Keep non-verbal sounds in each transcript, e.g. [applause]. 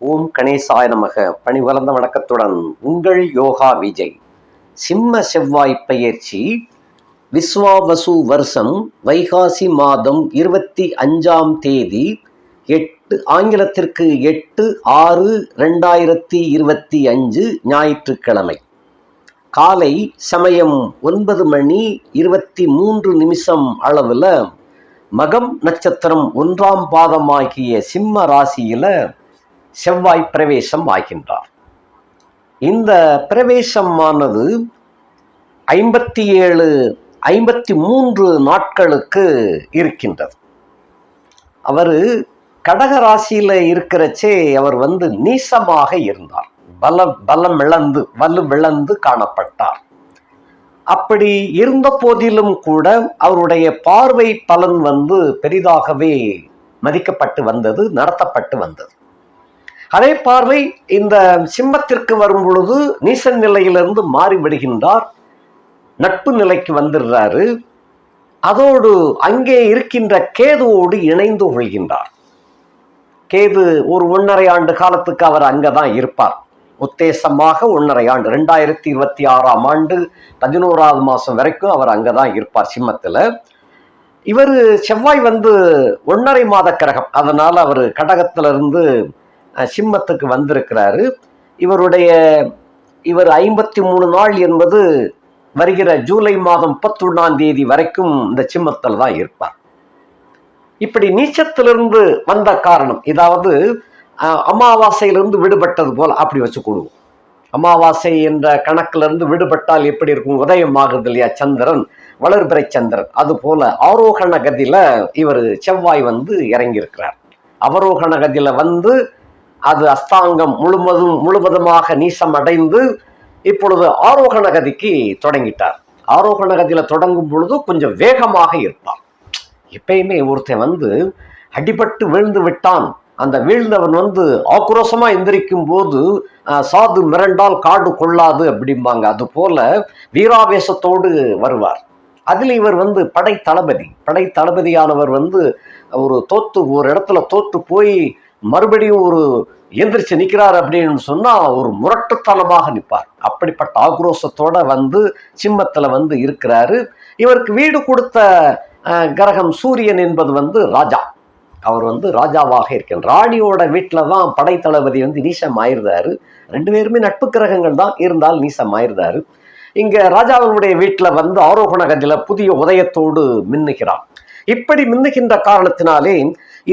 ஓம் கணேசாய நமக. பணிவளர்ந்த வணக்கத்துடன் உங்கள் யோகா விஜய். சிம்ம செவ்வாய் பயிற்சி விஸ்வாவசு வருஷம் வைகாசி மாதம் இருபத்தி அஞ்சாம் தேதி எட்டு ஆங்கிலத்திற்கு எட்டு ஆறு ரெண்டாயிரத்தி இருபத்தி அஞ்சு ஞாயிற்றுக்கிழமை. காலை சமயம் ஒன்பது மணி இருபத்தி மூன்று நிமிஷம் அளவில் மகம் நட்சத்திரம் ஒன்றாம் பாதமாகிய சிம்ம ராசியில் செவ்வாய் பிரவேசம் ஆகின்றார். இந்த பிரவேசமானது ஐம்பத்தி ஏழு ஐம்பத்தி மூன்று நாட்களுக்கு இருக்கின்றது. அவர் கடக ராசியில இருக்கிறச்சே அவர் வந்து நீசமாக இருந்தார். பல பலம் இழந்து வலு விழந்து காணப்பட்டார். அப்படி இருந்த போதிலும் கூட அவருடைய பார்வை பலன் வந்து பெரிதாகவே மதிக்கப்பட்டு வந்தது நடத்தப்பட்டு வந்தது. அதே பார்வை இந்த சிம்மத்திற்கு வரும் பொழுது நீசன் நிலையிலிருந்து மாறிவிடுகின்றார். நட்பு நிலைக்கு வந்துடுறாரு. அதோடு அங்கே இருக்கின்ற கேதுவோடு இணைந்து கொள்கின்றார். கேது ஒரு ஒன்றரை ஆண்டு காலத்துக்கு அவர் அங்கே தான் இருப்பார். உத்தேசமாக ஒன்றரை ஆண்டு ரெண்டாயிரத்தி இருபத்தி ஆறாம் ஆண்டு பதினோராவது மாதம் வரைக்கும் அவர் அங்கே தான் இருப்பார் சிம்மத்தில். இவர் செவ்வாய் வந்து ஒன்றரை மாத கிரகம். அதனால் அவர் கடகத்திலிருந்து சிம்மத்துக்கு வந்திருக்கிறாரு. இவருடைய இவர் ஐம்பத்தி மூணு நாள் என்பது வருகிற ஜூலை மாதம் முப்பத்தொன்னாம் தேதி வரைக்கும் இந்த சிம்மத்தில் தான் இருப்பார். இப்படி நீச்சத்திலிருந்து வந்த காரணம் இதாவது அமாவாசையிலிருந்து விடுபட்டது போல் அப்படி வச்சு கொடுவோம் அமாவாசை என்ற கணக்கிலிருந்து விடுபட்டால் எப்படி இருக்கும்? உதயமாகுது இல்லையா? சந்திரன் வளர்பிறை சந்திரன். அது போல ஆரோகண கதியில் இவர் செவ்வாய் வந்து இறங்கியிருக்கிறார். அவரோகண கதியில் வந்து அது அஸ்தாங்கம் முழுவதும் முழுவதுமாக நீசம் அடைந்து இப்பொழுது ஆரோகண கதிக்கு தொடங்கிட்டார். ஆரோகண கதியில் தொடங்கும் பொழுது கொஞ்சம் வேகமாக இருப்பார் எப்பயுமே ஒருத்தன் வந்து அடிபட்டு வீழ்ந்து விட்டான். அந்த வீழ்ந்தவன் வந்து ஆக்ரோஷமா எந்திரிக்கும் போது சாது மிரண்டால் காடு கொள்ளாது அப்படிம்பாங்க. அது போல வீராவேசத்தோடு வருவார். அதில் இவர் வந்து படை தளபதி படை தளபதியானவர் வந்து ஒரு தோத்து ஒரு இடத்துல தோத்து போய் மறுபடியும் ஒரு எந்திரிச்சு நிற்கிறார் அப்படின்னு சொன்னால் ஒரு முரட்டுத்தனமாக நிற்பார். அப்படிப்பட்ட ஆக்ரோஷத்தோட வந்து சிம்மத்தில் வந்து இருக்கிறாரு. இவருக்கு வீடு கொடுத்த கிரகம் சூரியன் என்பது வந்து ராஜா. அவர் வந்து ராஜாவாக இருக்கின்றார் ராணியோட வீட்டில் தான் படை தளபதி வந்து நீசம் ஆயிருந்தாரு ரெண்டு பேருமே நட்பு கிரகங்கள் தான். இருந்தால் நீசம் ஆயிருந்தாரு இங்கே ராஜாவினுடைய வீட்டில் வந்து ஆரோகண கதியில புதிய உதயத்தோடு மின்னுகிறார். இப்படி மின்னுகின்ற காரணத்தினாலே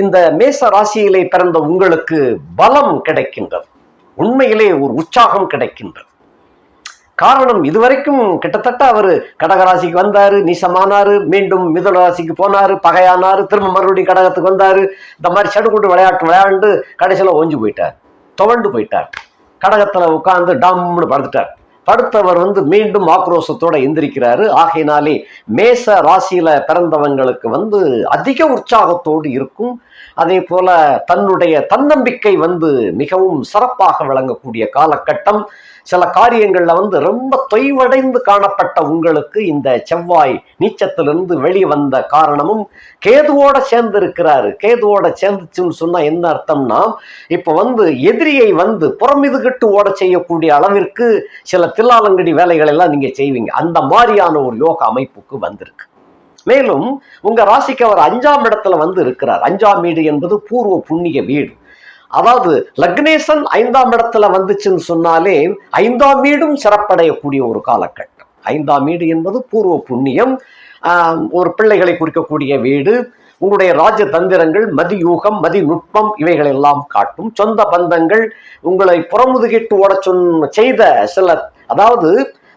இந்த மேச ராசியிலே பிறந்த உங்களுக்கு பலம் கிடைக்கின்றது. உண்மையிலே ஒரு உற்சாகம் கிடைக்கின்றது. காரணம் இதுவரைக்கும் கிட்டத்தட்ட அவர் கடகராசிக்கு வந்தாரு நீசமானாரு மீண்டும் மிதுன ராசிக்கு போனாரு பகையானாரு திரும்ப மறுபடியும் கடகத்துக்கு வந்தாரு. இந்த மாதிரி சடுகுண்டு விளையாட்டு விளையாண்டு கடைசியில் ஓஞ்சி போயிட்டார். துவண்டு போயிட்டார். கடகத்தில் உட்காந்து டம்னு படுத்துட்டார். படுத்தவர் வந்து மீண்டும் ஆக்ரோஷத்தோட எந்திரிக்கிறாரு. ஆகையினாலே மேச ராசியில பிறந்தவங்களுக்கு வந்து அதிக உற்சாகத்தோடு இருக்கும். அதே போல தன்னுடைய தன்னம்பிக்கை வந்து மிகவும் சிறப்பாக விளங்கக்கூடிய காலகட்டம். சில காரியங்களில் வந்து ரொம்ப தொய்வடைந்து காணப்பட்ட உங்களுக்கு இந்த செவ்வாய் நீச்சத்திலிருந்து வெளிவந்த காரணமும் கேதுவோட சேர்ந்து இருக்கிறாரு கேதுவோட சேர்ந்துச்சுன்னு சொன்னால் என்ன அர்த்தம்னா இப்போ வந்து எதிரியை வந்து புறமிதுகிட்டு ஓட செய்யக்கூடிய அளவிற்கு சில தில்லாலங்கடி வேலைகள் எல்லாம் நீங்கள் செய்வீங்க. அந்த மாதிரியான ஒரு யோக அமைப்புக்கு வந்திருக்கு. மேலும் உங்க ராசிக்கு அவர் அஞ்சாம் இடத்துல வந்து இருக்கிறார். அஞ்சாம் வீடு என்பது பூர்வ புண்ணிய வீடு. அதாவது லக்னேசன் ஐந்தாம் இடத்துல வந்துச்சுன்னு சொன்னாலே ஐந்தாம் வீடும் சிறப்படையக்கூடிய ஒரு காலகட்டம். ஐந்தாம் வீடு என்பது பூர்வ புண்ணியம் ஒரு பிள்ளைகளை குறிக்கக்கூடிய வீடு உங்களுடைய ராஜ தந்திரங்கள் மதியூகம் மதி நுட்பம் இவைகள் எல்லாம் காட்டும். சொந்த பந்தங்கள் உங்களை புறமுதுகிட்டு ஓட சொன்ன செய்த சில அதாவது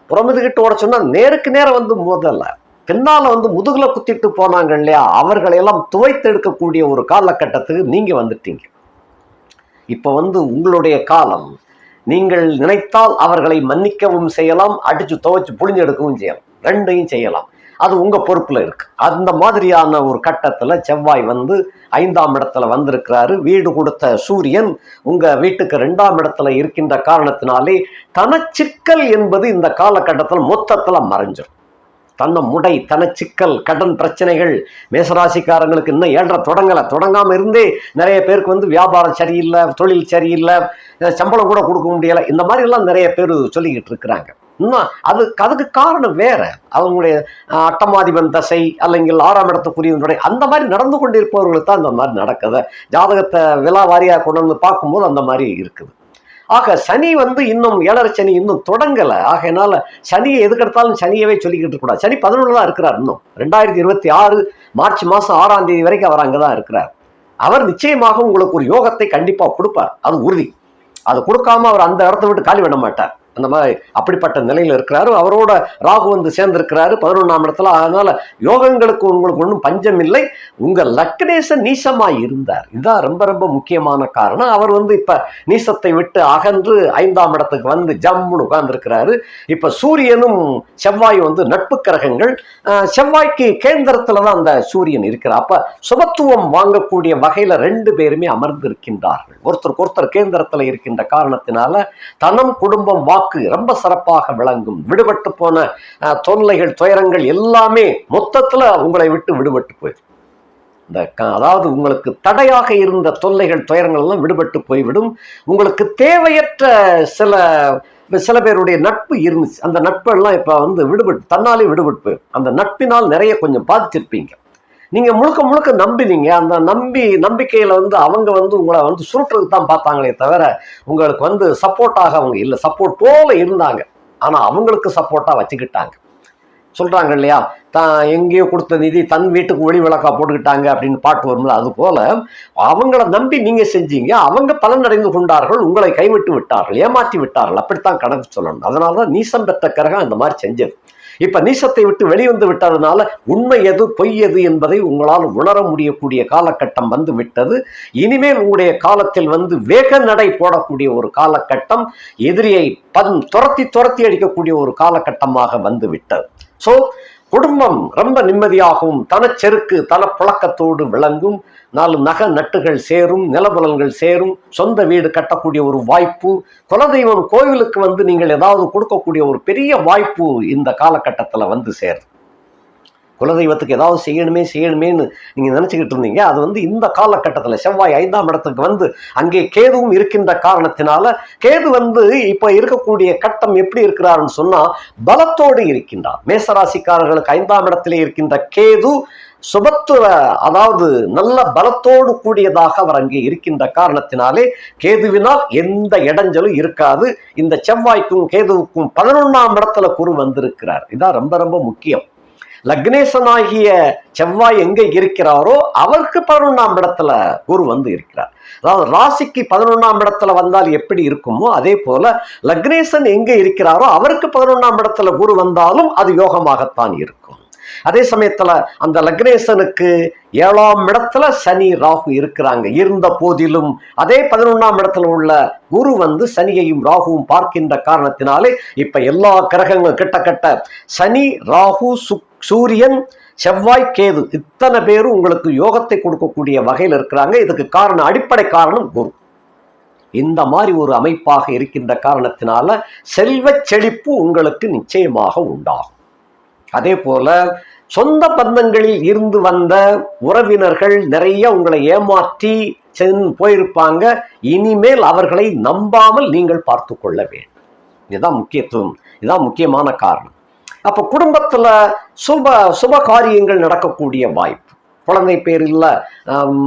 புறமுதுகிட்டு ஓட சொன்னால் நேருக்கு நேரம் வந்து மோதல. பின்னால் வந்து முதுகில் குத்திட்டு போனாங்க இல்லையா? அவர்களையெல்லாம் துவைத்தெடுக்கக்கூடிய ஒரு காலகட்டத்துக்கு நீங்கள் வந்துட்டீங்க. இப்போ வந்து உங்களுடைய காலம். நீங்கள் நினைத்தால் அவர்களை மன்னிக்கவும் செய்யலாம் அடிச்சு துவைச்சு புழிஞ்சு எடுக்கவும் செய்யலாம். ரெண்டையும் செய்யலாம். அது உங்க பொறுப்புல இருக்கு. அந்த மாதிரியான ஒரு கட்டத்துல செவ்வாய் வந்து ஐந்தாம் இடத்துல வந்திருக்கிறாரு. வீடு கொடுத்த சூரியன் உங்க வீட்டுக்கு ரெண்டாம் இடத்துல இருக்கின்ற காரணத்தினாலே தனச்சிக்கல் என்பது இந்த காலகட்டத்தில் மொத்தத்துல மறைஞ்சிடும் தன்னை முடை தன சிக்கல் கடன் பிரச்சனைகள். மேசராசிக்காரங்களுக்கு இன்னும் ஏழரை தொடங்கலை. தொடங்காமல் இருந்தே நிறைய பேருக்கு வந்து வியாபாரம் சரியில்லை தொழில் சரியில்லை சம்பளம் கூட கொடுக்க முடியலை. இந்த மாதிரிலாம் நிறைய பேர் சொல்லிக்கிட்டு இருக்கிறாங்க. இன்னும் அது அதுக்கு காரணம் வேற. அவங்களுடைய அட்டமாதிபன் தசை அல்லங்கில் ஆறாம் இடத்துக்குரியவனுடைய அந்த மாதிரி நடந்து கொண்டிருப்பவர்களுக்கு தான் இந்த மாதிரி நடக்குது. ஜாதகத்தை விலா வாரியாக கொண்டு வந்து பார்க்கும்போது அந்த மாதிரி இருக்குது. ஆக சனி வந்து இன்னும் ஏழரை சனி இன்னும் தொடங்கலை. ஆகையினால சனியை எதுக்கெடுத்தாலும் சனியவே சொல்லிக்கிட்டு இருக்கக்கூடாது சனி பதினொன்று தான் இருக்கிறார் இன்னும். ரெண்டாயிரத்தி இருபத்தி ஆறு மார்ச் மாதம் ஆறாம் தேதி வரைக்கும் அவர் அங்கே தான் இருக்கிறார். அவர் நிச்சயமாக உங்களுக்கு ஒரு யோகத்தை கண்டிப்பாக கொடுப்பார். அது உறுதி. அது கொடுக்காம அவர் அந்த இடத்த விட்டு காலி பண்ண மாட்டார். அந்த மாதிரி அப்படிப்பட்ட நிலையில் இருக்கிறாரு. அவரோட ராகு வந்து சேர்ந்திருக்கிறாரு பதினொன்றாம் இடத்துல. அதனால யோகங்களுக்கு உங்களுக்கு ஒன்றும் பஞ்சம் இல்லை. உங்கள் லக்னேசன் நீசமாக இருந்தார். இதுதான் ரொம்ப ரொம்ப முக்கியமான காரணம். அவர் வந்து இப்போ நீசத்தை விட்டு அகன்று ஐந்தாம் இடத்துக்கு வந்து ஜம்முன்னு உட்கார்ந்துருக்கிறாரு. இப்போ சூரியனும் செவ்வாய் வந்து நட்பு கிரகங்கள். செவ்வாய்க்கு கேந்திரத்துல தான் அந்த சூரியன் இருக்கிறார். அப்போ சுபத்துவம் வாங்கக்கூடிய வகையில் ரெண்டு பேருமே அமர்ந்திருக்கின்றார்கள். ஒருத்தருக்கு ஒருத்தர் கேந்திரத்தில் இருக்கின்ற காரணத்தினால தனம் குடும்பம் வாக்கு ரொம்ப சிறப்பாக விளங்கும். விடுபட்டு போன தொல்லைகள் துயரங்கள் எல்லாமே மொத்தத்துல உங்களை விட்டு விடுபட்டு போயிடும் இந்த க- அதாவது உங்களுக்கு தடையாக இருந்த தொல்லைகள் துயரங்கள் எல்லாம் விடுபட்டு போய்விடும். உங்களுக்கு தேவையற்ற சில சில பேருடைய நட்பு இருந்துச்சு. அந்த நட்பெல்லாம் இப்போ வந்து விடுபட்டு தன்னாலே விடுபட்டு போயிடும் அந்த நட்பினால் நிறைய கொஞ்சம் பாதிச்சிருப்பீங்க. நீங்கள் முழுக்க முழுக்க நம்பினீங்க. அந்த நம்பி நம்பிக்கையில் வந்து அவங்க வந்து உங்களை வந்து சுருட்டுறதுக்கு தான் பார்த்தாங்களே தவிர உங்களுக்கு வந்து சப்போர்ட்டாக அவங்க இல்லை. சப்போர்ட் போல இருந்தாங்க. ஆனால் அவங்களுக்கு சப்போர்ட்டாக வச்சுக்கிட்டாங்க. சொல்கிறாங்க இல்லையா? தான் எங்கேயோ கொடுத்த நிதி தன் வீட்டுக்கு ஒளி விளக்கா போட்டுக்கிட்டாங்க அப்படின்னு பாட்டு வரும்ல அது போல் அவங்கள நம்பி நீங்கள் செஞ்சீங்க. அவங்க பலனடைந்து கொண்டார்கள். உங்களை கைவிட்டு விட்டார்கள். ஏமாற்றி விட்டார்கள். அப்படித்தான் கணக்கு சொல்லணும். அதனாலதான் நீசம் பெற்ற கிரகம் இந்த மாதிரி செஞ்சது. இப்ப நீசத்தை விட்டு வெளிவந்து விட்டதுனால உண்மை எது பொய் எது என்பதை உங்களால் உணர முடியக்கூடிய காலகட்டம் வந்து விட்டது. இனிமேல் உங்களுடைய காலத்தில் வந்து வேக நடை போடக்கூடிய ஒரு காலகட்டம் எதிரியை பன் துரத்தி துரத்தி அடிக்கக்கூடிய ஒரு காலகட்டமாக வந்து விட்டது. ஸோ குடும்பம் ரொம்ப நிம்மதியாகவும் தனச்செருக்கு தன புழக்கத்தோடு விளங்கும் நாலு நகை நட்டுகள் சேரும் நிலபலன்கள் சேரும் சொந்த வீடு கட்டக்கூடிய ஒரு வாய்ப்பு குலதெய்வம் கோவிலுக்கு வந்து நீங்கள் ஏதாவது கொடுக்கக்கூடிய ஒரு பெரிய வாய்ப்பு இந்த காலகட்டத்தில் வந்து சேரும் குலதெய்வத்துக்கு ஏதாவது செய்யணுமே செய்யணுமேன்னு நீங்கள் நினச்சிக்கிட்டு இருந்தீங்க. அது வந்து இந்த காலகட்டத்தில் செவ்வாய் ஐந்தாம் இடத்துக்கு வந்து அங்கே கேதுவும் இருக்கின்ற காரணத்தினால கேது வந்து இப்போ இருக்கக்கூடிய கட்டம் எப்படி இருக்கிறாருன்னு சொன்னால் பலத்தோடு இருக்கின்றார். மேசராசிக்காரர்களுக்கு ஐந்தாம் இடத்திலே இருக்கின்ற கேது சுபத்துவ அதாவது நல்ல பலத்தோடு கூடியதாக அவர் அங்கே இருக்கின்ற காரணத்தினாலே கேதுவினால் எந்த இடைஞ்சலும் இருக்காது. இந்த செவ்வாய்க்கும் கேதுவுக்கும் பதினொன்றாம் இடத்துல குரு வந்திருக்கிறார். இதான் ரொம்ப ரொம்ப முக்கியம். லக்னேசனாகிய செவ்வாய் எங்க இருக்கிறாரோ அவருக்கு பதினொன்றாம் இடத்துல குரு வந்து இருக்கிறார். அதாவது ராசிக்கு பதினொன்றாம் இடத்துல வந்தால் எப்படி இருக்குமோ அதே போல லக்னேசன் எங்க இருக்கிறாரோ அவருக்கு பதினொன்றாம் இடத்துல குரு வந்தாலும் அது யோகமாகத்தான் இருக்கும். அதே சமயத்துல அந்த லக்னேசனுக்கு ஏழாம் இடத்துல சனி ராகு இருக்கிறாங்க. இருந்த போதிலும் அதே பதினொன்றாம் இடத்துல உள்ள குரு வந்து சனியையும் ராகுவும் பார்க்கின்ற காரணத்தினாலே இப்ப எல்லா கிரகங்களும் கிட்டத்தட்ட சனி ராகு சுக் சூரியன் செவ்வாய் கேது இத்தனை பேரும் உங்களுக்கு யோகத்தை கொடுக்கக்கூடிய வகையில் இருக்கிறாங்க. இதுக்கு காரணம் அடிப்படை காரணம் குரு. இந்த மாதிரி ஒரு அமைப்பாக இருக்கின்ற காரணத்தினால செல்வச் செழிப்பு உங்களுக்கு நிச்சயமாக உண்டாகும். அதே போல சொந்த பந்தங்களில் இருந்து வந்த உறவினர்கள் நிறைய உங்களை ஏமாற்றி சென் போயிருப்பாங்க. இனிமேல் அவர்களை நம்பாமல் நீங்கள் பார்த்து கொள்ள வேண்டும். இதுதான் முக்கியத்துவம். இதுதான் முக்கியமான காரணம். அப்போ குடும்பத்தில் சுப சுப காரியங்கள் நடக்கக்கூடிய வாய்ப்பு. குழந்தை பேர் இல்லை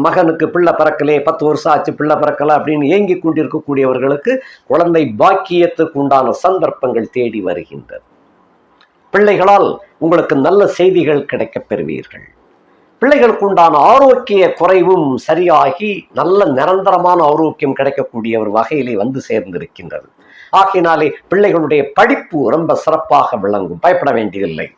மகனுக்கு பிள்ளை பிறக்கலே பத்து வருஷம் ஆச்சு பிள்ளை பிறக்கலை அப்படின்னு ஏங்கி கொண்டிருக்கக்கூடியவர்களுக்கு குழந்தை பாக்கியத்துக்கு உண்டான சந்தர்ப்பங்கள் தேடி வருகின்றது பிள்ளைகளால் உங்களுக்கு நல்ல செய்திகள் கிடைக்கப் பெறுவீர்கள். பிள்ளைகளுக்கு உண்டான ஆரோக்கிய குறைவும் சரியாகி நல்ல நிரந்தரமான ஆரோக்கியம் கிடைக்கக்கூடிய ஒரு வகையிலே வந்து சேர்ந்திருக்கின்றது. ஆகையினாலே பிள்ளைகளுடைய படிப்பு ரொம்ப சிறப்பாக விளங்கும். பயப்பட வேண்டியதில்லை.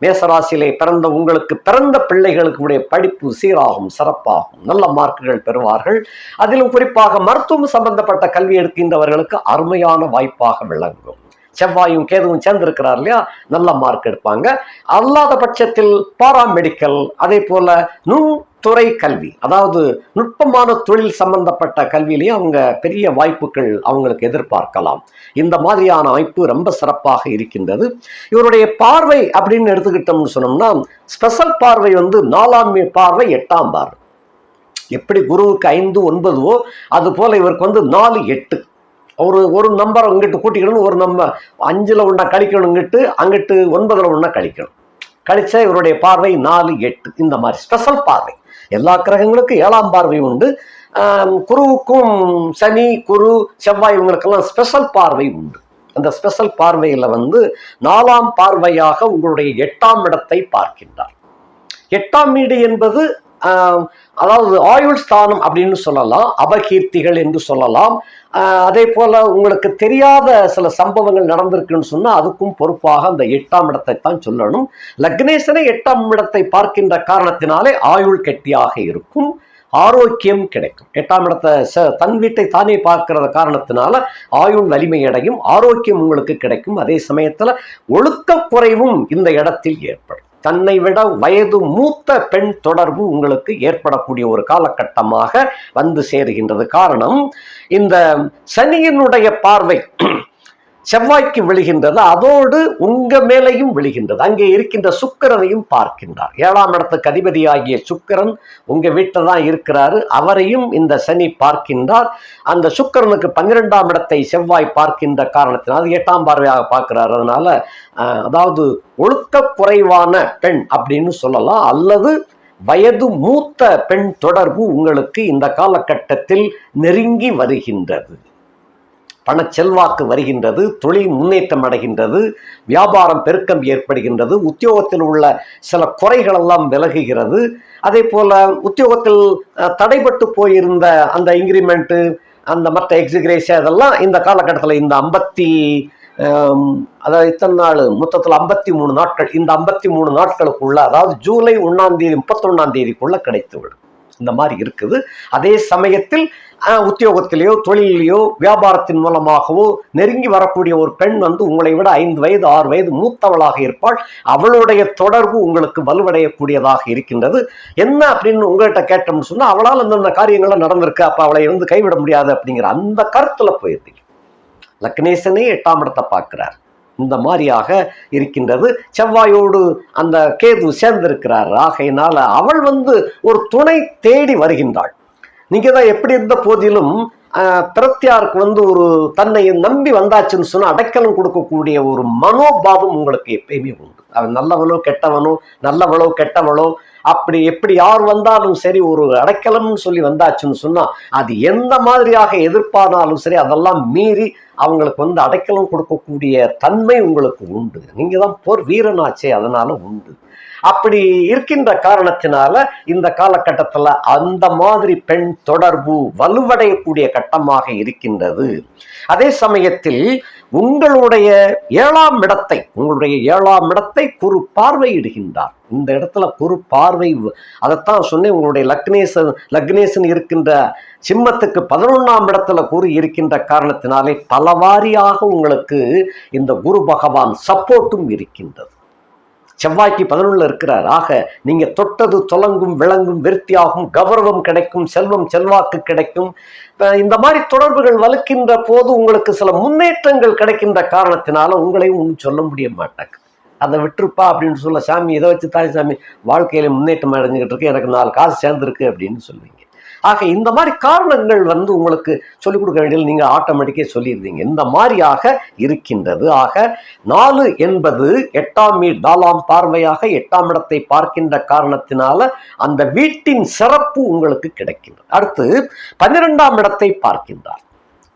மேசராசியிலே பிறந்த உங்களுக்கு பிறந்த பிள்ளைகளுக்கு உடைய படிப்பு சீராகும் சிறப்பாகும். நல்ல மார்க்குகள் பெறுவார்கள். அதிலும் குறிப்பாக மருத்துவம் சம்பந்தப்பட்ட கல்வி எடுக்கின்றவர்களுக்கு அருமையான வாய்ப்பாக விளங்கும். செவ்வாயும் கேதுவும் சேர்ந்திருக்கிறார் இல்லையா? நல்ல மார்க் எடுப்பாங்க. அல்லாத பட்சத்தில் பாராமெடிக்கல் அதே போல நுண் கல்வி. அதாவது நுட்பமான தொழில் சம்பந்தப்பட்ட கல்வியிலேயே அவங்க பெரிய வாய்ப்புகள் அவங்களுக்கு எதிர்பார்க்கலாம். இந்த மாதிரியான அமைப்பு ரொம்ப சிறப்பாக இருக்கின்றது. இவருடைய பார்வை அப்படின்னு எடுத்துக்கிட்டோம்னு சொன்னோம்னா ஸ்பெஷல் பார்வை வந்து நாலாம் பார்வை எட்டாம் பார்வை. எப்படி குருவுக்கு ஐந்து ஒன்பதுவோ அது போல இவருக்கு வந்து நாலு எட்டு. ஒரு ஒரு நம்பரை இங்கிட்டு கூட்டிக்கணும் ஒரு நம்பர் அஞ்சில் ஒன்றா கழிக்கணுங்கிட்டு அங்கிட்டு ஒன்பதில் ஒன்றா கழிக்கணும். கழிச்சா இவருடைய பார்வை நாலு எட்டு இந்த மாதிரி ஸ்பெஷல் பார்வை. எல்லா கிரகங்களுக்கும் ஏழாம் பார்வை உண்டு. குருவுக்கும் சனி குரு செவ்வாய் இவங்களுக்கெல்லாம் ஸ்பெஷல் பார்வை உண்டு. அந்த ஸ்பெஷல் பார்வையில் வந்து நாலாம் பார்வையாக உங்களுடைய எட்டாம் இடத்தை பார்க்கின்றார். எட்டாம் வீடு என்பது அதாவது ஆயுள் ஸ்தானம் அப்படின்னு சொல்லலாம் அபகீர்த்திகள் என்று சொல்லலாம். அதே போல் உங்களுக்கு தெரியாத சில சம்பவங்கள் நடந்திருக்குன்னு சொன்னால் அதுக்கும் பொறுப்பாக அந்த எட்டாம் இடத்தை தான் சொல்லணும். லக்னேசனை எட்டாம் இடத்தை பார்க்கின்ற காரணத்தினாலே ஆயுள் கெட்டியாக இருக்கும் ஆரோக்கியம் கிடைக்கும். எட்டாம் இடத்தை ச- தன் வீட்டை தானே பார்க்கிற காரணத்தினால ஆயுள் வலிமை அடையும் ஆரோக்கியம் உங்களுக்கு கிடைக்கும். அதே சமயத்தில் ஒழுக்க குறைவும் இந்த இடத்தில் ஏற்படும். தன்னை விட வயது மூத்த பெண் தொடர்பு உங்களுக்கு ஏற்படக்கூடிய ஒரு காலகட்டமாக வந்து சேருகின்றது. காரணம் இந்த சனியினுடைய பார்வை செவ்வாய்க்கு விழுகின்றது அதோடு உங்க மேலையும் விழுகின்றது. அங்கே இருக்கின்ற சுக்கரனையும் பார்க்கின்றார். ஏழாம் இடத்துக்கு அதிபதியாகிய சுக்கிரன் உங்க வீட்டில் தான் இருக்கிறாரு. அவரையும் இந்த சனி பார்க்கின்றார். அந்த சுக்கிரனுக்கு பன்னிரெண்டாம் இடத்தை செவ்வாய் பார்க்கின்ற காரணத்தினால் எட்டாம் பார்வையாக பார்க்கிறார். அதனால அதாவது ஒழுக்க குறைவான பெண் அப்படின்னு சொல்லலாம். அல்லது வயது மூத்த பெண் தொடர்பு உங்களுக்கு இந்த காலகட்டத்தில் நெருங்கி வருகின்றது. பண செல்வாக்கு வருகின்றது தொழில் முன்னேற்றம் அடைகின்றது வியாபாரம் பெருக்கம் ஏற்படுகின்றது உத்தியோகத்தில் உள்ள சில குறைகளெல்லாம் விலகுகிறது. அதே போல் உத்தியோகத்தில் தடைபட்டு போயிருந்த அந்த இன்க்ரிமெண்ட்டு அந்த மற்ற எக்ஸிகிரேஷன் அதெல்லாம் இந்த காலகட்டத்தில் இந்த ஐம்பத்தி அதாவது இத்தனை நாள் மொத்தத்தில் ஐம்பத்தி மூணு நாட்கள் இந்த ஐம்பத்தி மூணு நாட்களுக்குள்ள அதாவது ஜூலை ஒன்றாம் தேதி முப்பத்தொன்னாம் தேதிக்குள்ள கிடைத்துவிடும். இந்த மாதிரி இருக்குது. அதே சமயத்தில் உத்தியோகத்திலேயோ தொழிலையோ வியாபாரத்தின் மூலமாகவோ நெருங்கி வரக்கூடிய ஒரு பெண் வந்து உங்களை விட ஐந்து வயது ஆறு வயது மூத்தவளாக இருப்பாள். அவளுடைய தொடர்பு உங்களுக்கு வலுவடையக்கூடியதாக இருக்கின்றது. என்ன அப்படின்னு உங்கள்கிட்ட கேட்டோம்னு சொன்னால் அவளால் அந்தந்த காரியங்கள்லாம் நடந்திருக்கு அப்போ அவளை வந்து கைவிட முடியாது அப்படிங்கிற அந்த கருத்தில் போயிருந்தீங்க. லக்னேசனே எட்டாம் இடத்தை பார்க்கிறார். இந்த மாதிரியாக இருக்கின்றது. செவ்வாயோடு அந்த கேது சேர்ந்திருக்கிறார். ஆகையினால அவள் வந்து ஒரு துணை தேடி வருகின்றாள். நீங்கள் தான் எப்படி இருந்த போதிலும் ஆஹ், பிரத்யாருக்கு வந்து ஒரு தன்னை நம்பி வந்தாச்சுன்னு சொன்னா அடைக்கலம் கொடுக்கக்கூடிய ஒரு மனோபாவம் உங்களுக்கு எப்பயுமே உண்டு. அவன் நல்லவனோ கெட்டவனோ நல்லவளோ கெட்டவளோ அப்படி எப்படி யார் வந்தாலும் சரி ஒரு அடைக்கலம்னு சொல்லி வந்தாச்சுன்னு சொன்னா அது எந்த மாதிரியாக எதிர்ப்பானாலும் சரி அதெல்லாம் மீறி அவங்களுக்கு வந்து அடைக்கலம் கொடுக்கக்கூடிய தன்மை உங்களுக்கு உண்டு. நீங்க தான் போர் வீரனாச்சே அதனால உண்டு. அப்படி இருக்கின்ற காரணத்தினால இந்த காலகட்டத்தில் அந்த மாதிரி பெண் தொடர்பு வலுவடையக்கூடிய கட்டமாக இருக்கின்றது. அதே சமயத்தில் உங்களுடைய ஏழாம் இடத்தை உங்களுடைய ஏழாம் இடத்தை குரு பார்வையிடுகின்றார். இந்த இடத்துல குரு பார்வை அதைத்தான் சொன்னேன் உங்களுடைய லக்னேசன் லக்னேசன் இருக்கின்ற சிம்மத்துக்கு பதினொன்றாம் இடத்துல குரு இருக்கின்ற காரணத்தினாலே பலவாரியாக உங்களுக்கு இந்த குரு பகவான் சப்போர்ட்டும் இருக்கின்றது. செவ்வாய்க்கு பதினொன்றில் இருக்கிறார். ஆக நீங்கள் தொட்டது தொலங்கும் விளங்கும் விருத்தியாகும் கௌரவம் கிடைக்கும் செல்வம் செல்வாக்கு கிடைக்கும். இந்த மாதிரி தொடர்புகள் வலுக்கின்ற போது உங்களுக்கு சில முன்னேற்றங்கள் கிடைக்கின்ற காரணத்தினால உங்களையும் ஒன்றும் சொல்ல முடிய மாட்டாங்க அதை விட்டுருப்பா அப்படின்னு சொல்ல சாமி இதை வச்சு தான் சாமி வாழ்க்கையில முன்னேற்றம் அடைஞ்சுக்கிட்டு இருக்கு எனக்கு நாலு காசு சேர்ந்துருக்கு அப்படின்னு சொல்லுவீங்க. ஆக இந்த மாதிரி காரணங்கள் வந்து உங்களுக்கு சொல்லிக் கொடுக்க வேண்டியது நீங்க ஆட்டோமேட்டிக்கே சொல்லியிருந்தீங்க இந்த மாதிரியாக இருக்கின்றது. ஆக நாலு என்பது எட்டாம் நாலாம் பார்வையாக எட்டாம் இடத்தை பார்க்கின்ற காரணத்தினால அந்த வீட்டின் சிறப்பு உங்களுக்கு கிடைக்கின்றது. அடுத்து பன்னிரெண்டாம் இடத்தை பார்க்கின்றார்.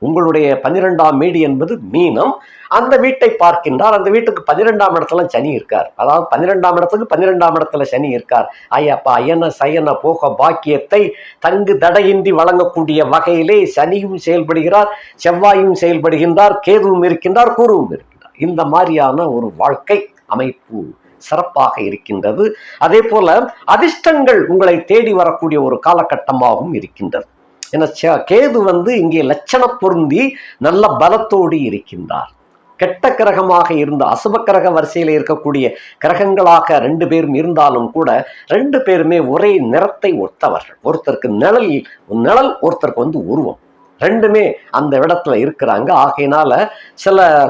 உங்களுடைய பன்னிரெண்டாம் வீடு என்பது மீனம். அந்த வீட்டை பார்க்கின்றார். அந்த வீட்டுக்கு பன்னிரெண்டாம் இடத்துல சனி இருக்கார். அதாவது பன்னிரெண்டாம் இடத்துக்கு பன்னிரெண்டாம் இடத்துல சனி இருக்கார். ஐயப்பா ஐயன சயன போக பாக்கியத்தை தங்கு தடையின்றி வழங்கக்கூடிய வகையிலே சனியும் செயல்படுகிறார் செவ்வாயும் செயல்படுகின்றார் கேதுவும் இருக்கின்றார் குருவும் இருக்கின்றார். இந்த மாதிரியான ஒரு வாழ்க்கை அமைப்பு சிறப்பாக இருக்கின்றது. அதே போல அதிர்ஷ்டங்கள் உங்களை தேடி வரக்கூடிய ஒரு காலகட்டமாகவும் இருக்கின்றது. ஏன்னா சே- கேது வந்து இங்கே லட்சண பொருந்தி நல்ல பலத்தோடு இருக்கின்றார். கெட்ட கிரகமாக இருந்த அசுப கிரக வரிசையில் இருக்கக்கூடிய கிரகங்களாக ரெண்டு பேரும் இருந்தாலும் கூட ரெண்டு பேருமே ஒரே நிறத்தை ஒத்தவர்கள். ஒருத்தருக்கு நிழல் நிழல் ஒருத்தருக்கு வந்து உருவம். ரெண்டுமே அந்த இடத்துல இருக்கிறாங்க. ஆகையினால சில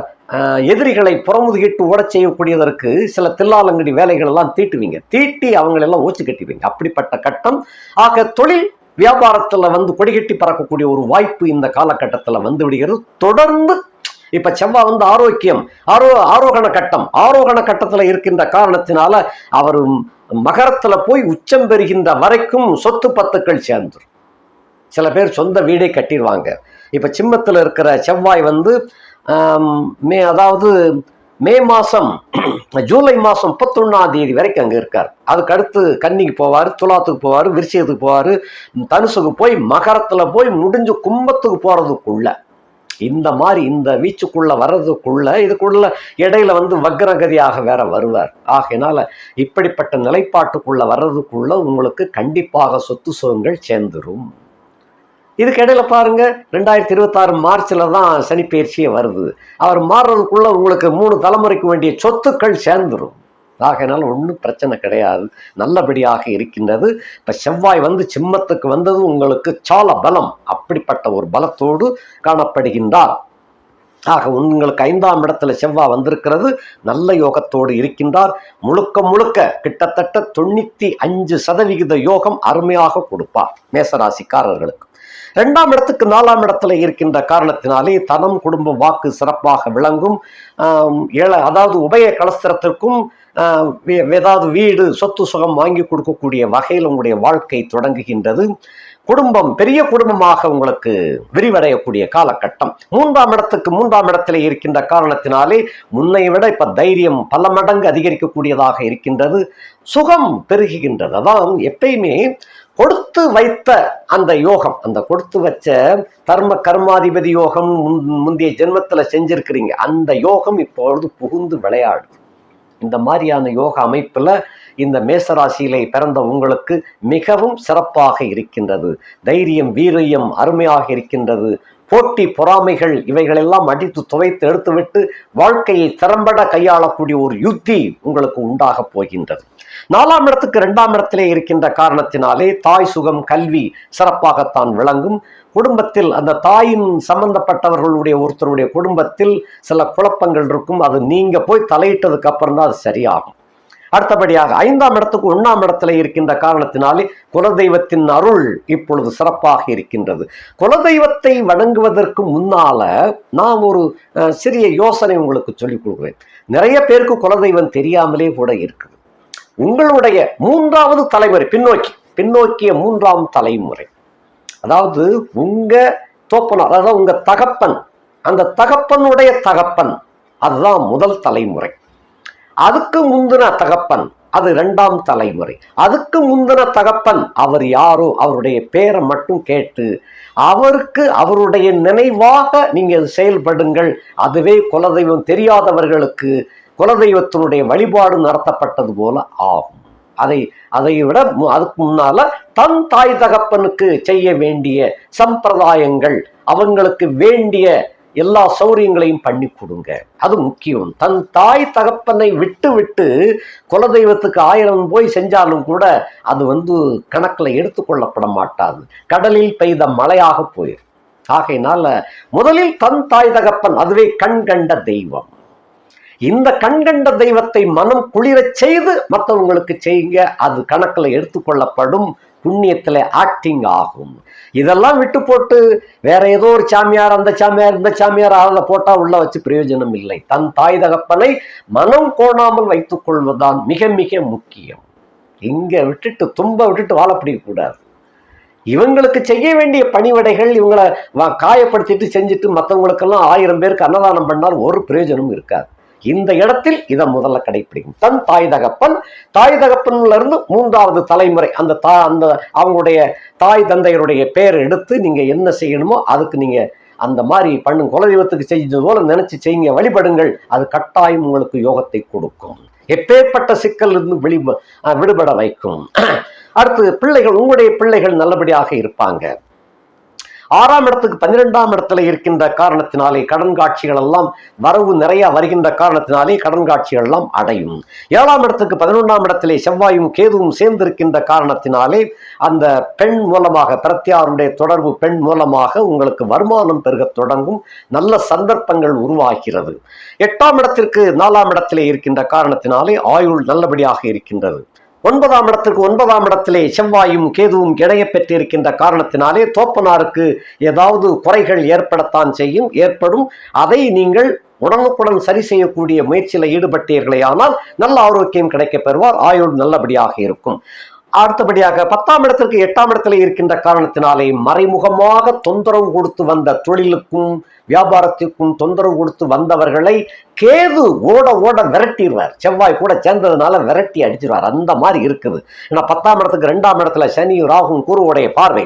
எதிரிகளை புறமுதுகிட்டு ஓட செய்யக்கூடியதற்கு சில தில்லாலங்கடி வேலைகள் எல்லாம் தீட்டுவீங்க. தீட்டி அவங்களெல்லாம் ஓச்சு கட்டிடுவீங்க அப்படிப்பட்ட கட்டம். ஆக தொழில் வியாபாரத்தில் வந்து கொடிகட்டி பறக்கக்கூடிய ஒரு வாய்ப்பு இந்த காலகட்டத்தில் வந்து விடுகிறது. தொடர்ந்து இப்ப செவ்வாய் வந்து ஆரோக்கியம் ஆரோ ஆரோகண கட்டம் ஆரோகண கட்டத்தில் இருக்கின்ற காரணத்தினால அவர் மகரத்துல போய் உச்சம் பெறுகின்ற வரைக்கும் சொத்து பத்துக்கள் சேர்ந்துரும். சில பேர் சொந்த வீடே கட்டிடுவாங்க இப்போ சிம்மத்தில் இருக்கிற செவ்வாய் வந்து மே அதாவது மே மாதம் [clears throat] ஜூலை மாதம் முப்பத்தொன்னாம் தேதி வரைக்கும் அங்கே இருக்கார். அதுக்கு அடுத்து கன்னிக்கு போவார் துலாத்துக்கு போவார் விருச்சியத்துக்கு போவார் தனுசுக்கு போய் மகரத்தில் போய் முடிஞ்சு கும்பத்துக்கு போகிறதுக்குள்ள இந்த மாதிரி இந்த வீச்சுக்குள்ள வர்றதுக்குள்ள இதுக்குள்ள இடையில வந்து வக்ரகதியாக வேற வருவார். ஆகையினால இப்படிப்பட்ட நிலைப்பாட்டுக்குள்ள வர்றதுக்குள்ள உங்களுக்கு கண்டிப்பாக சொத்து சுகங்கள் சேர்ந்துரும். இதுக்கு இடையில பாருங்க ரெண்டாயிரத்தி இருபத்தாறு மார்ச்சில் தான் சனிப்பயிற்சியே வருது. அவர் மாறுறதுக்குள்ள உங்களுக்கு மூணு தலைமுறைக்கு வேண்டிய சொத்துக்கள் சேர்ந்துடும் ஆகையினால ஒன்றும் பிரச்சனை கிடையாது. நல்லபடியாக இருக்கின்றது. இப்போ செவ்வாய் வந்து சிம்மத்துக்கு வந்தது உங்களுக்கு சால பலம் அப்படிப்பட்ட ஒரு பலத்தோடு காணப்படுகின்றார். ஆக உங்களுக்கு ஐந்தாம் இடத்துல செவ்வாய் வந்திருக்கிறது. நல்ல யோகத்தோடு இருக்கின்றார். முழுக்க முழுக்க கிட்டத்தட்ட தொண்ணூற்றி அஞ்சு சதவிகித யோகம் அருமையாக கொடுப்பார் மேசராசிக்காரர்களுக்கு. இரண்டாம் இடத்துக்கு நாலாம் இடத்துல இருக்கின்ற காரணத்தினாலே தனம் குடும்பம் வாக்கு சிறப்பாக விளங்கும். ஆம், ஏழ அதாவது உபய கலஸ்திரத்திற்கும் ஏதாவது வீடு சொத்து சுகம் வாங்கி கொடுக்கக்கூடிய வகையில் உங்களுடைய வாழ்க்கை தொடங்குகின்றது. குடும்பம் பெரிய குடும்பமாக உங்களுக்கு விரிவடையக்கூடிய காலகட்டம். மூன்றாம் இடத்துக்கு மூன்றாம் இடத்திலே இருக்கின்ற காரணத்தினாலே முன்னை விட இப்ப தைரியம் பல மடங்கு அதிகரிக்கக்கூடியதாக இருக்கின்றது. சுகம் பெருகுகின்றது. அதான் எப்பயுமே கொடுத்து வைத்த அந்த யோகம் அந்த கொடுத்து வச்ச தர்ம கர்மாதிபதி யோகம் முன்- முந்தைய ஜென்மத்துல செஞ்சிருக்கிறீங்க அந்த யோகம் இப்பொழுது புகுந்து விளையாடுது. இந்த மாதிரியான யோக அமைப்புல இந்த மேசராசியிலே பிறந்த உங்களுக்கு மிகவும் சிறப்பாக இருக்கின்றது. தைரியம் வீரியம் அருமையாக இருக்கின்றது. போட்டி பொறாமைகள் இவைகளெல்லாம் அடித்து துவைத்து எடுத்துவிட்டு வாழ்க்கையை திறம்பட கையாளக்கூடிய ஒரு யுத்தி உங்களுக்கு உண்டாக போகின்றது. நாலாம் இடத்துக்கு இரண்டாம் இடத்திலே இருக்கின்ற காரணத்தினாலே தாய் சுகம் கல்வி சிறப்பாகத்தான் விளங்கும். குடும்பத்தில் அந்த தாயின் சம்பந்தப்பட்டவர்களுடைய ஒருத்தருடைய குடும்பத்தில் சில குழப்பங்கள் இருக்கும். அது நீங்க போய் தலையிட்டதுக்கு அப்புறம் தான் அது சரியாகும். அடுத்தபடியாக ஐந்தாம் இடத்துக்கு ஒன்றாம் இடத்துல இருக்கின்ற காரணத்தினாலே குலதெய்வத்தின் அருள் இப்பொழுது சிறப்பாக இருக்கின்றது. குலதெய்வத்தை வணங்குவதற்கு முன்னால நான் ஒரு சிறிய யோசனை உங்களுக்கு சொல்லிக் கொடுக்குறேன். நிறைய பேருக்கு குலதெய்வம் தெரியாமலே கூட இருக்குது. உங்களுடைய மூன்றாவது தலைமுறை பின்னோக்கி பின்னோக்கிய மூன்றாம் தலைமுறை. அதாவது உங்க தோப்பனார் அதாவது உங்க தகப்பன் அந்த தகப்பனுடைய தகப்பன் அதுதான் முதல் தலைமுறை. அதுக்கு முந்தின தகப்பன் அது இரண்டாம் தலைமுறை. அதுக்கு முந்தின தகப்பன் அவர் யாரோ அவருடைய பேரை மட்டும் கேட்டு அவருக்கு அவருடைய நினைவாக நீங்கள் செயல்படுங்கள். அதுவே குலதெய்வம் தெரியாதவர்களுக்கு குலதெய்வத்தினுடைய வழிபாடு நடத்தப்பட்டது போல ஆகும். அதை அதை விட அதுக்கு முன்னால தன் தாய் தகப்பனுக்கு செய்ய வேண்டிய சம்பிரதாயங்கள் அவங்களுக்கு வேண்டிய எல்லா சௌரியங்களையும் பண்ணி கொடுங்க. அது முக்கியம். தன் தாய் தகப்பனை விட்டு விட்டு குலதெய்வத்துக்கு ஆயிரம் போய் செஞ்சாலும் கூட அது வந்து கணக்கில் எடுத்துக்கொள்ளப்பட மாட்டாது. கடலில் பெய்த மழையாக போயிடும் ஆகையினால முதலில் தன் தாய் தகப்பன் அதுவே கண் கண்ட தெய்வம். இந்த கண்கண்ட தெய்வத்தை மனம் குளிரச் செய்து மற்றவங்களுக்கு செய்யுங்க. அது கணக்கில் எடுத்துக்கொள்ளப்படும் புண்ணியத்தில் ஆக்டிங் ஆகும். இதெல்லாம் விட்டு போட்டு வேற ஏதோ ஒரு சாமியார் அந்த சாமியார் இந்த சாமியார் அதை போட்டால் உள்ள வச்சு பிரயோஜனம் இல்லை. தன் தாய் தகப்பனை மனம் கோணாமல் வைத்துக் கொள்வதுதான் மிக மிக முக்கியம். இங்கே விட்டுட்டு தும்ப விட்டுட்டு வாழ இவங்களுக்கு செய்ய வேண்டிய பணிவடைகள் இவங்களை காயப்படுத்திட்டு செஞ்சுட்டு மற்றவங்களுக்கெல்லாம் ஆயிரம் பேருக்கு அன்னதானம் பண்ணால் ஒரு பிரயோஜனமும் இருக்காது. இந்த இடத்தில் இதை முதல்ல கடைபிடிக்கும் தன் தாய் தகப்பன் தாய் தகப்பன்ல இருந்து மூன்றாவது தலைமுறை அந்த தா அந்த அவங்களுடைய தாய் தந்தையருடைய பெயரை எடுத்து நீங்க என்ன செய்யணுமோ அதுக்கு நீங்க அந்த மாதிரி பண்ணும் குலதெய்வத்துக்கு செஞ்சது போல நினைச்சு செய்யுங்க வழிபடுங்கள். அது கட்டாயம் உங்களுக்கு யோகத்தை கொடுக்கும். எப்பேற்பட்ட சிக்கல் இருந்து வெளி விடுபட வைக்கும். அடுத்து பிள்ளைகள் உங்களுடைய பிள்ளைகள் நல்லபடியாக இருப்பாங்க. ஆறாம் இடத்துக்கு பன்னிரெண்டாம் இடத்துல இருக்கின்ற காரணத்தினாலே கடன் காட்சிகள் எல்லாம் வரவு நிறைய வருகின்ற காரணத்தினாலே கடன் காட்சிகள் எல்லாம் அடையும். ஏழாம் இடத்துக்கு பதினொன்றாம் இடத்திலே செவ்வாயும் கேதுவும் சேர்ந்திருக்கின்ற காரணத்தினாலே அந்த பெண் மூலமாக பிரத்யாருடைய தொடர்பு பெண் மூலமாக உங்களுக்கு வருமானம் பெருகத் தொடங்கும் நல்ல சந்தர்ப்பங்கள் உருவாகிறது. எட்டாம் இடத்திற்கு நாலாம் இடத்திலே இருக்கின்ற காரணத்தினாலே ஆயுள் நல்லபடியாக இருக்கின்றது. ஒன்பதாம் இடத்திற்கு ஒன்பதாம் இடத்திலே செவ்வாயும் கேதுவும் இணைய பெற்றிருக்கின்ற காரணத்தினாலே தோப்பனாருக்கு ஏதாவது குறைகள் ஏற்படத்தான் செய்யும் ஏற்படும். அதை நீங்கள் உடனுக்குடன் சரி செய்யக்கூடிய முயற்சியில் ஈடுபட்டீர்களே ஆனால் நல்ல ஆரோக்கியம் கிடைக்கப் பெறுவார் ஆயுள் நல்லபடியாக இருக்கும். அடுத்தபடியாக பத்தாம் இடத்திற்கு எட்டாம் இடத்துல இருக்கின்ற காரணத்தினாலே மறைமுகமாக தொந்தரவு கொடுத்து வந்த தொழிலுக்கும் வியாபாரத்திற்கும் தொந்தரவு கொடுத்து வந்தவர்களை கேது ஓட ஓட விரட்டிடுவார் செவ்வாய் கூட சேர்ந்ததுனால விரட்டி அடிச்சிருவார். அந்த மாதிரி இருக்குது. ஏன்னா பத்தாம் இடத்துக்கு ரெண்டாம் இடத்துல சனி ராகும் குருவுடைய பார்வை.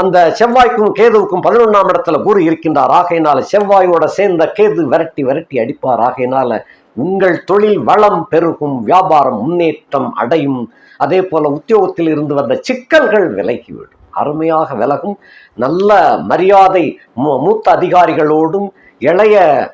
அந்த செவ்வாய்க்கும் கேதுவுக்கும் பதினொன்றாம் இடத்துல குரு இருக்கின்றார். ஆகையினால செவ்வாயோட சேர்ந்த கேது விரட்டி விரட்டி அடிப்பார். ஆகையினால உங்கள் தொழில் வளம் பெருகும் வியாபாரம் முன்னேற்றம் அடையும் அதே போல உத்தியோகத்தில் இருந்து வந்த சிக்கல்கள் விலகிவிடும் அருமையாக விலகும். நல்ல மரியாதை மூ- மூத்த அதிகாரிகளோடும் இளைய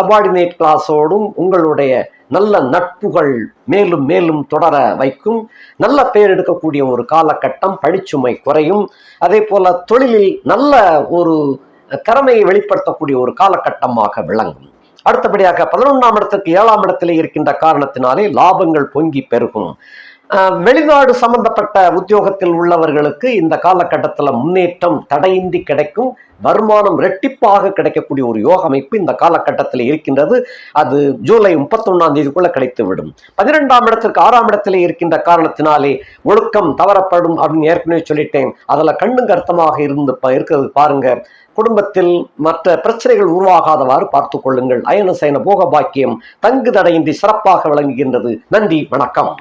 சபார்டினேட் கிளாஸோடும் உங்களுடைய நல்ல நட்புகள் மேலும் மேலும் தொடர வைக்கும். நல்ல பேர் எடுக்கக்கூடிய ஒரு காலகட்டம் பணிச்சுமை குறையும். அதே போல தொழிலில் நல்ல ஒரு திறமையை வெளிப்படுத்தக்கூடிய ஒரு காலகட்டமாக விளங்கும். அடுத்தபடியாக பதினொன்றாம் இடத்திற்கு ஏழாம் இடத்திலே இருக்கின்ற காரணத்தினாலே லாபங்கள் பொங்கி பெருகும். வெளிநாடு சம்பந்தப்பட்ட உத்தியோகத்தில் உள்ளவர்களுக்கு இந்த காலகட்டத்தில் முன்னேற்றம் தடையின்றி கிடைக்கும் வருமானம் ரெட்டிப்பாக கிடைக்கக்கூடிய ஒரு யோக அமைப்பு இந்த காலகட்டத்தில் இருக்கின்றது. அது ஜூலை முப்பத்தொன்னாம் தேதிக்குள்ள கிடைத்துவிடும். பதினெண்டாம் இடத்திற்கு ஆறாம் இடத்திலே இருக்கின்ற காரணத்தினாலே ஒழுக்கம் தவறப்படும் அப்படின்னு ஏற்கனவே சொல்லிட்டேன். அதில் கண்ணும் அர்த்தமாக இருந்து இருக்கிறது பாருங்க. குடும்பத்தில் மற்ற பிரச்சனைகள் உருவாகாதவாறு பார்த்துக் கொள்ளுங்கள். அயன சயன போக பாக்கியம் தங்கு தடையின்றி சிறப்பாக விளங்குகின்றது. நன்றி வணக்கம்.